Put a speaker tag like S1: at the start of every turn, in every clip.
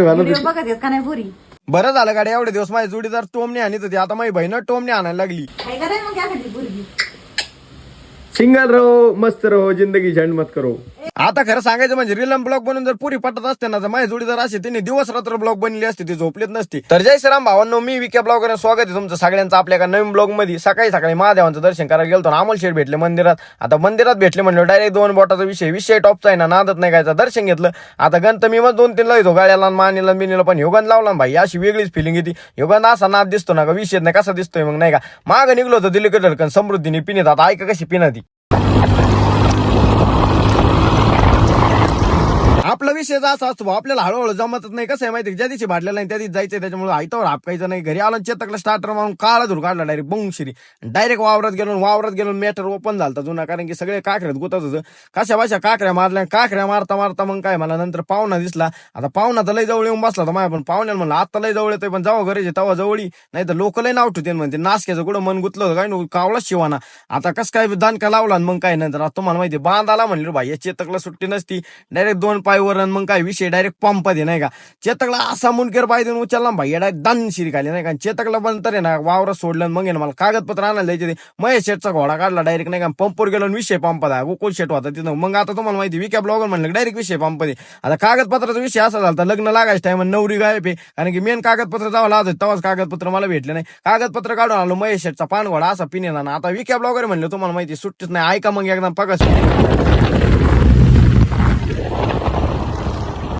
S1: Video बघत आहेत का नाही पुरी?
S2: बरं झालं गाडी एवढे दिवस माझी जोडीदार टोमने आणत होती. आता माझी बहीण टोमने आणायला लागली.
S1: काय कराय मग एखादी पुरगी?
S2: सिंगल रहो मस्त रहो जिंदगी झंड मत करो. आता खरं सांगायचं म्हणजे रिलम ब्लॉग बनून जर पुरी पटत असते ना तर माझे जोडीदार असते त्यांनी दिवस रात्र ब्लॉग बनली असते ती झोपलीत नसती. तर जय श्रीराम भावांनो मी विके ब्लॉगर स्वागत आहे तुमचं सगळ्यांचं आपल्या एका नवीन ब्लॉगमध्ये सकाळी सकाळी महादेवांचं दर्शन करायला गेलो अमोल शेठ भेटले मंदिरात. आता मंदिरात भेटले म्हणलं डायरेक्ट दोन बोटाचा विषय. विषय टॉपचा आहे ना नादत नाही गायचा दर्शन घेतलं. आता गण तर मी मग दोन तीन लावतो गाड्याला मानिला बिनीला पण योगन लावला भाई अशी वेगळीच फिलिंग येते. योगन असा नाद दिसतो ना का विषय नाही कसा दिसतोय मग नाही का? माग निघलो होतो दिल्ली धडकन समृद्धीने पिण्यात. आता ऐका कशी पिना आपला विषय असा असतो आपल्याला हळूहळू जमतच नाही. कसं आहे माहिती ज्या दिवशी भाडलेला नाही त्या दिवशी जायचं त्याच्यामुळे आयतावर हापकायचं नाही. घरी आलो चेतकला स्टार्टर मारून काळा धूर काढला डायरेक्ट बंगशिरी डायरेक्ट वावरात गेलो वावरात गेलो मॅटर ओपन झालता जुना कारण की सगळे काकऱ्यात गुतत होतं. कशा भाषा काकऱ्या मारल्या काकऱ्या मारता मारता मग काय मला नंतर पाहुणा दिसला. आता पाहुणा तर लय जवळ येऊन बसला तर माझ्या पण पाहुण्याला म्हणलं आता लय जवळ येतोय पण जावं गरज तेव्हा जवळी. नाही तर लोक लय नाव ठेवते म्हणते. नासक्याचं कुठं मन गुतलं होतं काय नको कावळाच शिवाना. आता कसं काय दानका लावला आणि मग काय नंतर? आता तुम्हाला माहिती आहे, बांध आला म्हणलं भाई या चेतकला सुट्टी नसती. डायरेक्ट दोन पायवर आणि मग काय विषय डायरेक्ट पंप दे नाही का? चेतकला असा मुनकेर पाहिजे उचलला भाई डायरेक्ट दान शिरी खाली नाही का? आणि चेतकला पण तर ना वावरात सोडलं मग मला कागदपत्र आणायला द्यायचे ते महेश शेटचा घोडा काढला डायरेक्ट नाही का? पंपवर गेलो विषय पंप दा गोकुल शेट होता तिथं? मग आता तुम्हाला माहिती विक्या ब्लॉगर म्हणलं डायरेक्ट विषय पंप दे आता कागदपत्राचा विषय असा झाला लग्न लागायचं टाइम नवरी गायब आहे. कारण की मेन कागदपत्र जावं लागत तेव्हाच कागदपत्र मला भेटले नाही. कागदपत्र काढून आलो महेश शेटचा पानघोडा असा पिनेला ना आता विक्या ब्लॉगर म्हणलं तुम्हाला माहिती सुट्टीच नाही. ऐका मग एकदम पकस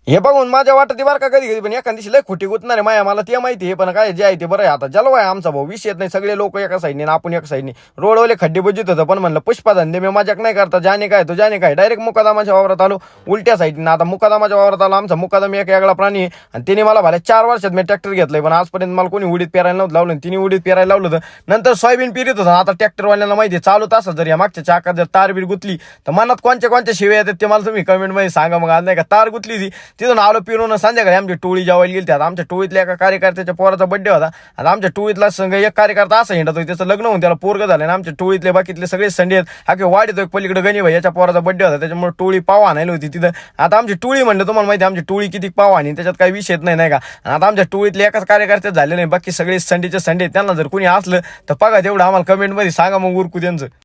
S2: हे बघून माझ्या वाटत बरं का कधी कधी पण एखाद दिवशी लय खोटी गुतणार आहे माया. मला ते माहिती आहे पण काय जे आहे ते बरं आहे. आता जलवा आहे आमचा भाऊ विषय येत नाही. सगळे लोक एका साईडने आणि आपण एका साईडने. रोडवले खड्डे बुजित होतं पण म्हणलं पुष्पा धंदे मी माझ्याक नाही करता. जाने काय तो जाने काय. डायरेक्ट मुकादामाच्या वावरात आलो. उलट्या साईडने. आता मुकादामाच्या वावरात आलो. आमचा मुकादाम एक वेगळा प्राणी आहे. आणि तिने मला भाल्या चार वर्षात मी ट्रॅक्टर घेतलंय पण आजपर्यंत मला कोणी उडीत पेरायला नव्हतं लावलं तिने उडीत पेरायला लावलं होतं. नंतर सोयाबीन पेरीत होतं. आता ट्रॅक्टरवाल्यांना माहिती आहे, चालू तास जर या मागच्या चाकात जर तार बीर गुतली तर मनात कोणत्या कोणत्या शिव्या येतात ते मला तुम्ही कमेंटमध्ये सांगा. मग आज नाही का तार गुतली ती तिथून आलो पिरून संध्याकाळी आमची टोळी जेवायला गेली आता आमच्या टोळीतल्या एका कार्यकर्त्याच्या पोराचा बड्डे होता. आता आमच्या टोळीतला संघ एक कार्यकर्ता असा हिंडतो त्याचं लग्न होऊन त्याला पोरग झालं. आणि आमच्या टोळीतले बाकीतले सगळे संडे आहेत. अखे वाढतो एक पलीकडे गणी भाई याच्या पोराचा बड्डे होता. त्याच्यामुळे टोळी पाव आणायला होती तिथं. आता आमची टोळी म्हणलं तुम्हाला माहिती आहे, आमची टोळी किती पाव आणि त्याच्यात काही विषय नाही नाही का? आणि आता आमच्या टोळीतले एकाच कार्यकर्ते झाले नाही बाकी सगळे संडेचे संडे त्यांना जर कोणी असलं तर बघा तेवढं आम्हाला कमेंटमध्ये सांगा मग उरकू त्यांचं.